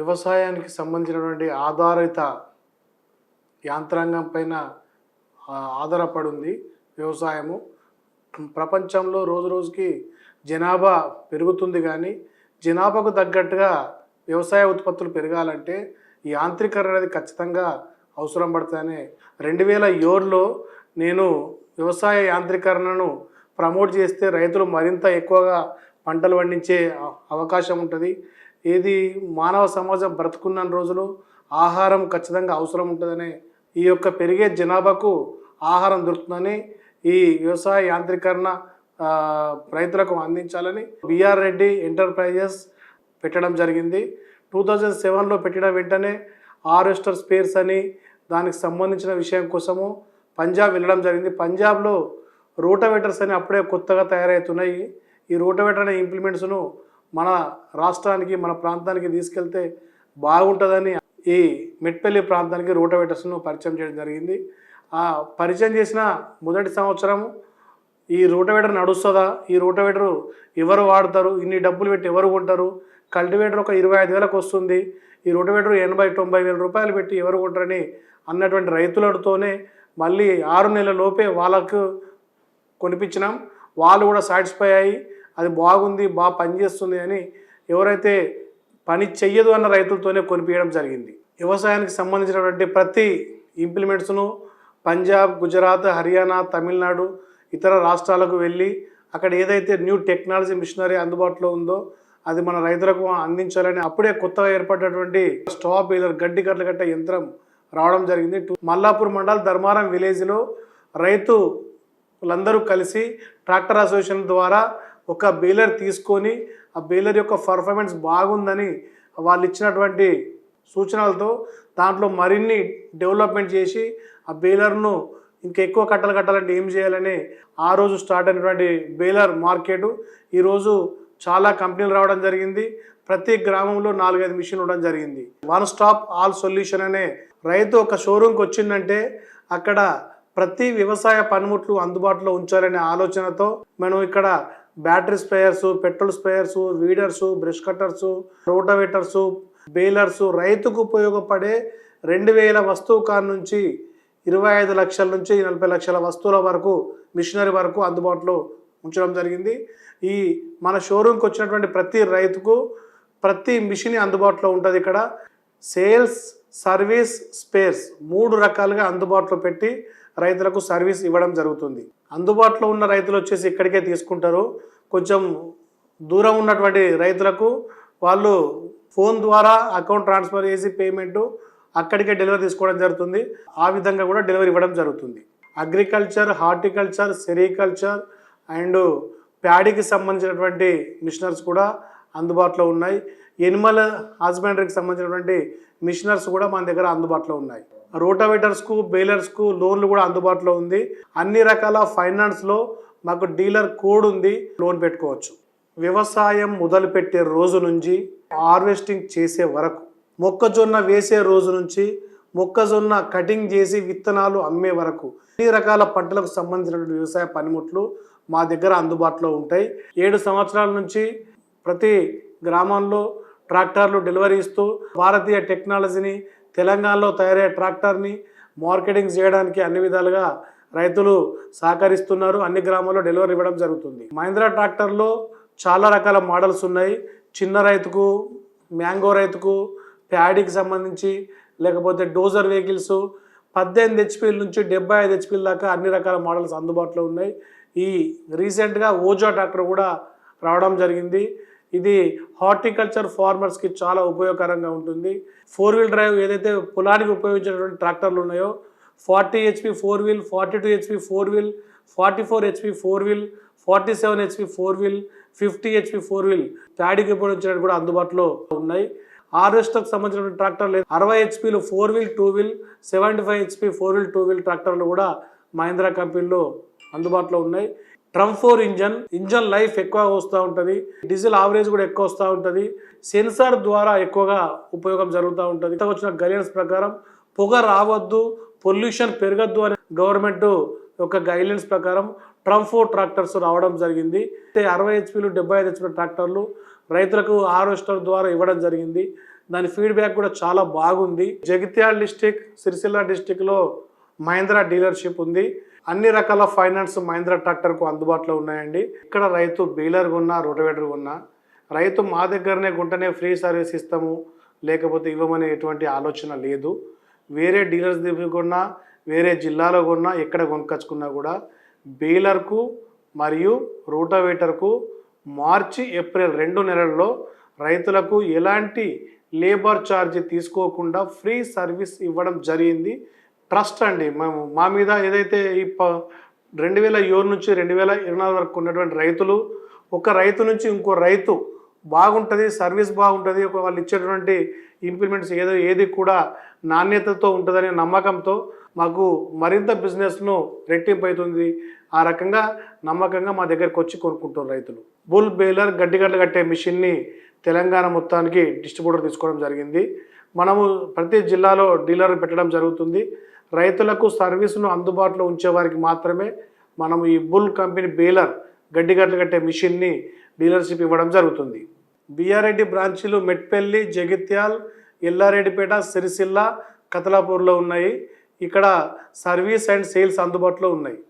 వ్యవసాయానికి సంబంధించినటువంటి ఆధారిత యాంత్రాంగం పైన ఆధారపడి ఉంది వ్యవసాయము. ప్రపంచంలో రోజు రోజుకి జనాభా పెరుగుతుంది కానీ జనాభాకు తగ్గట్టుగా వ్యవసాయ ఉత్పత్తులు పెరగాలంటే యాంత్రీకరణ అనేది ఖచ్చితంగా అవసరం పడుతుందని రెండు వేల ఏడులో నేను వ్యవసాయ యాంత్రీకరణను ప్రమోట్ చేస్తే రైతులు మరింత ఎక్కువగా పంటలు పండించే అవకాశం ఉంటుంది. ఏది మానవ సమాజం బ్రతుకున్న రోజులు ఆహారం ఖచ్చితంగా అవసరం ఉంటుందని ఈ యొక్క పెరిగే జనాభాకు ఆహారం దొరుకుతుందని ఈ వ్యవసాయ యాంత్రీకరణ రైతులకు అందించాలని బిఆర్ రెడ్డి ఎంటర్ప్రైజెస్ పెట్టడం జరిగింది. టూ థౌజండ్ సెవెన్లో పెట్టిన వెంటనే ఆరెస్టర్ స్పేర్స్ అని దానికి సంబంధించిన విషయం కోసము పంజాబ్ వెళ్ళడం జరిగింది. పంజాబ్లో రోటోవేటర్స్ అని అప్పుడే కొత్తగా తయారవుతున్నాయి. ఈ రోటవేటర్ అనే ఇంప్లిమెంట్స్ను మన రాష్ట్రానికి మన ప్రాంతానికి తీసుకెళ్తే బాగుంటుందని ఈ మెట్పల్లి ప్రాంతానికి రోటవేటర్స్ను పరిచయం చేయడం జరిగింది. ఆ పరిచయం చేసిన మొదటి సంవత్సరం ఈ రోటవేటర్ నడుస్తుందా? ఈ రోటవేటర్ ఎవరు వాడతారు? ఇన్ని డబ్బులు పెట్టి ఎవరు కొంటారు? కల్టివేటర్ ఒక ఇరవై ఐదు వేలకు వస్తుంది. ఈ రోటవేటర్ ఎనభై తొంభై వేల రూపాయలు పెట్టి ఎవరు కొంటారని అన్నటువంటి రైతులతోనే మళ్ళీ ఆరు నెలల లోపే వాళ్ళకు కొనిపించినాం. వాళ్ళు కూడా సాటిస్ఫై అయ్యి అది బాగుంది బాగా పనిచేస్తుంది అని ఎవరైతే పని చెయ్యదు అన్న రైతులతోనే కొనిపించడం జరిగింది. వ్యవసాయానికి సంబంధించినటువంటి ప్రతి ఇంప్లిమెంట్స్ను పంజాబ్ గుజరాత్ హర్యానా తమిళనాడు ఇతర రాష్ట్రాలకు వెళ్ళి అక్కడ ఏదైతే న్యూ టెక్నాలజీ మిషనరీ అందుబాటులో ఉందో అది మన రైతులకు అందించాలని అప్పుడే కొత్తగా ఏర్పడినటువంటి స్టాప్ బీలర్ గడ్డి కట్టలు కట్టే యంత్రం రావడం జరిగింది. మల్లాపూర్ మండల్ ధర్మారం విలేజ్లో రైతులందరూ కలిసి ట్రాక్టర్ అసోసియేషన్ ద్వారా ఒక బేలర్ తీసుకొని ఆ బేలర్ యొక్క పర్ఫార్మెన్స్ బాగుందని వాళ్ళు ఇచ్చినటువంటి సూచనలతో దాంట్లో మరిన్ని డెవలప్మెంట్ చేసి ఆ బేలర్ను ఇంకా ఎక్కువ కట్టలు కట్టాలంటే ఏం చేయాలని ఆ రోజు స్టార్ట్ అయినటువంటి బేలర్ మార్కెట్. ఈరోజు చాలా కంపెనీలు రావడం జరిగింది. ప్రతి గ్రామంలో నాలుగైదు మిషన్ ఉండడం జరిగింది. వన్ స్టాప్ ఆల్ సొల్యూషన్ అనే రైతు ఒక షోరూమ్కి వచ్చిందంటే అక్కడ ప్రతి వ్యవసాయ పనిముట్లు అందుబాటులో ఉంచాలనే ఆలోచనతో మనం ఇక్కడ battery sprayers petrol sprayers weeders brush cutters rotavators balers రైతుకు ఉపయోగపడే రెండు వేల వస్తువు కాడ నుంచి ఇరవై ఐదు లక్షల నుంచి నలభై లక్షల వస్తువుల వరకు మిషనరీ వరకు అందుబాటులో ఉంచడం జరిగింది. ఈ మన షోరూమ్కి వచ్చినటువంటి ప్రతి రైతుకు ప్రతి మిషన్ అందుబాటులో ఉంటుంది ఇక్కడ. సేల్స్ సర్వీస్ స్పేర్స్ మూడు రకాలుగా అందుబాటులో పెట్టి రైతులకు సర్వీస్ ఇవ్వడం జరుగుతుంది. అందుబాటులో ఉన్న రైతులు వచ్చేసి ఇక్కడికే తీసుకుంటారు. కొంచెం దూరం ఉన్నటువంటి రైతులకు వాళ్ళు ఫోన్ ద్వారా అకౌంట్ ట్రాన్స్ఫర్ చేసి పేమెంట్ అక్కడికే డెలివరీ తీసుకోవడం జరుగుతుంది. ఆ విధంగా కూడా డెలివరీ ఇవ్వడం జరుగుతుంది. అగ్రికల్చర్ హార్టికల్చర్ సెరికల్చర్ అండ్ ప్యాడీకి సంబంధించినటువంటి మిషనర్స్ కూడా అందుబాటులో ఉన్నాయి. ఎనిమల్ హస్బెండరీకి సంబంధించినటువంటి మిషనర్స్ కూడా మన దగ్గర అందుబాటులో ఉన్నాయి. రోటావేటర్స్కు బెయిలర్స్కు లోన్లు కూడా అందుబాటులో ఉంది. అన్ని రకాల ఫైనాన్స్లో మాకు డీలర్ కోడ్ ఉంది. లోన్ పెట్టుకోవచ్చు. వ్యవసాయం మొదలుపెట్టే రోజు నుంచి హార్వెస్టింగ్ చేసే వరకు మొక్కజొన్న వేసే రోజు నుంచి మొక్కజొన్న కటింగ్ చేసి విత్తనాలు అమ్మే వరకు అన్ని రకాల పంటలకు సంబంధించినటువంటి వ్యవసాయ పనిముట్లు మా దగ్గర అందుబాటులో ఉంటాయి. ఏడు సంవత్సరాల నుంచి ప్రతి గ్రామంలో ట్రాక్టర్లు డెలివరీ ఇస్తూ భారతీయ టెక్నాలజీని తెలంగాణలో తయారయ్యే ట్రాక్టర్ని మార్కెటింగ్ చేయడానికి అన్ని విధాలుగా రైతులు సహకరిస్తున్నారు. అన్ని గ్రామాల్లో డెలివరీ ఇవ్వడం జరుగుతుంది. మహీంద్రా ట్రాక్టర్లో చాలా రకాల మోడల్స్ ఉన్నాయి. చిన్న రైతుకు మ్యాంగో రైతుకు ప్యాడీకి సంబంధించి లేకపోతే డోజర్ వెహికల్స్ పద్దెనిమిది హెచ్పీల నుంచి డెబ్బై ఐదు హెచ్పీల దాకా అన్ని రకాల మోడల్స్ అందుబాటులో ఉన్నాయి. ఈ రీసెంట్గా ఓజో ట్రాక్టర్ కూడా రావడం జరిగింది. ఇది హార్టికల్చర్ ఫార్మర్స్కి చాలా ఉపయోగకరంగా ఉంటుంది. ఫోర్ వీల్ డ్రైవ్ ఏదైతే పొలానికి ఉపయోగించినటువంటి ట్రాక్టర్లు ఉన్నాయో forty HP four wheel forty two HP four wheel forty four HP four wheel forty seven HP four wheel fifty HP four wheel ప్యాడీకి ఉపయోగించినట్టు కూడా అందుబాటులో ఉన్నాయి. హార్వెస్టర్కి సంబంధించిన ట్రాక్టర్లు అరవై హెచ్పీలు four wheel two wheel seventy five HP four wheel two wheel ట్రాక్టర్లు కూడా మహీంద్రా కంపెనీలో అందుబాటులో ఉన్నాయి. ట్రమ్ ఫోర్ ఇంజన్ ఇంజన్ లైఫ్ ఎక్కువ వస్తూ ఉంటుంది. డీజిల్ ఆవరేజ్ కూడా ఎక్కువ వస్తూ ఉంటుంది. సెన్సార్ ద్వారా ఎక్కువగా ఉపయోగం జరుగుతూ ఉంటుంది. ఇంత వచ్చిన గైడ్లైన్స్ ప్రకారం పొగ రావద్దు పొల్యూషన్ పెరగద్దు అనే గవర్నమెంట్ యొక్క గైడ్లైన్స్ ప్రకారం ట్రమ్ ఫోర్ ట్రాక్టర్స్ రావడం జరిగింది. అయితే అరవై హెచ్పీలు డెబ్బై ఐదు హెచ్పీ ట్రాక్టర్లు రైతులకు హార్వెస్టర్ ద్వారా ఇవ్వడం జరిగింది. దాని ఫీడ్బ్యాక్ కూడా చాలా బాగుంది. జగిత్యాల డిస్టిక్ సిరిసిల్ల డిస్టిక్లో మహేంద్ర డీలర్షిప్ ఉంది. అన్ని రకాల ఫైనాన్స్ మహేంద్ర ట్రాక్టర్కు అందుబాటులో ఉన్నాయండి. ఇక్కడ రైతు బీలర్ కొన్నా రోటవేటర్ కొన్నా రైతు మా దగ్గరనే గుంటనే ఫ్రీ సర్వీస్ ఇస్తాము. లేకపోతే ఇవ్వమనే ఎటువంటి ఆలోచన లేదు. వేరే డీలర్స్ దగ్గర కొన్నా వేరే జిల్లాలో కొన్నా ఎక్కడ కొనుక్కొచ్చుకున్నా కూడా బీలర్కు మరియు రూటవేటర్కు మార్చి ఏప్రిల్ రెండు నెలల్లో రైతులకు ఎలాంటి లేబర్ ఛార్జ్ తీసుకోకుండా ఫ్రీ సర్వీస్ ఇవ్వడం జరిగింది. ట్రస్ట్ అండి. మేము మా మీద ఏదైతే ఈ రెండు వేల ఏడు నుంచి రెండు వేల ఇరవై నాలుగు వరకు ఉన్నటువంటి రైతులు ఒక రైతు నుంచి ఇంకో రైతు బాగుంటుంది సర్వీస్ బాగుంటుంది ఒక వాళ్ళు ఇచ్చేటువంటి ఇంప్లిమెంట్స్ ఏదో ఏది కూడా నాణ్యతతో ఉంటుందనే నమ్మకంతో మాకు మరింత బిజినెస్ను రెట్టింపు అవుతుంది. ఆ రకంగా నమ్మకంగా మా దగ్గరికి వచ్చి కొనుక్కుంటారు రైతులు. బుల్ బేలర్ గడ్డిగడ్డలు కట్టే మిషన్ని తెలంగాణ మొత్తానికి డిస్ట్రిబ్యూటర్ తీసుకోవడం జరిగింది. మనము ప్రతి జిల్లాలో డీలర్ పెట్టడం జరుగుతుంది. రైతులకు సర్వీసును అందుబాటులో ఉంచే వారికి మాత్రమే మనము ఈ బుల్ కంపెనీ బేలర్ గడ్డిగడ్డలు కట్టే మిషన్ని డీలర్షిప్ ఇవ్వడం జరుగుతుంది. బిఆర్రెడ్డి బ్రాంచీలు మెట్పల్లి జగిత్యాల్ ఎల్లారెడ్డిపేట సిరిసిల్ల కతలాపూర్లో ఉన్నాయి. ఇక్కడ సర్వీస్ అండ్ సేల్స్ అందుబాటులో ఉన్నాయి.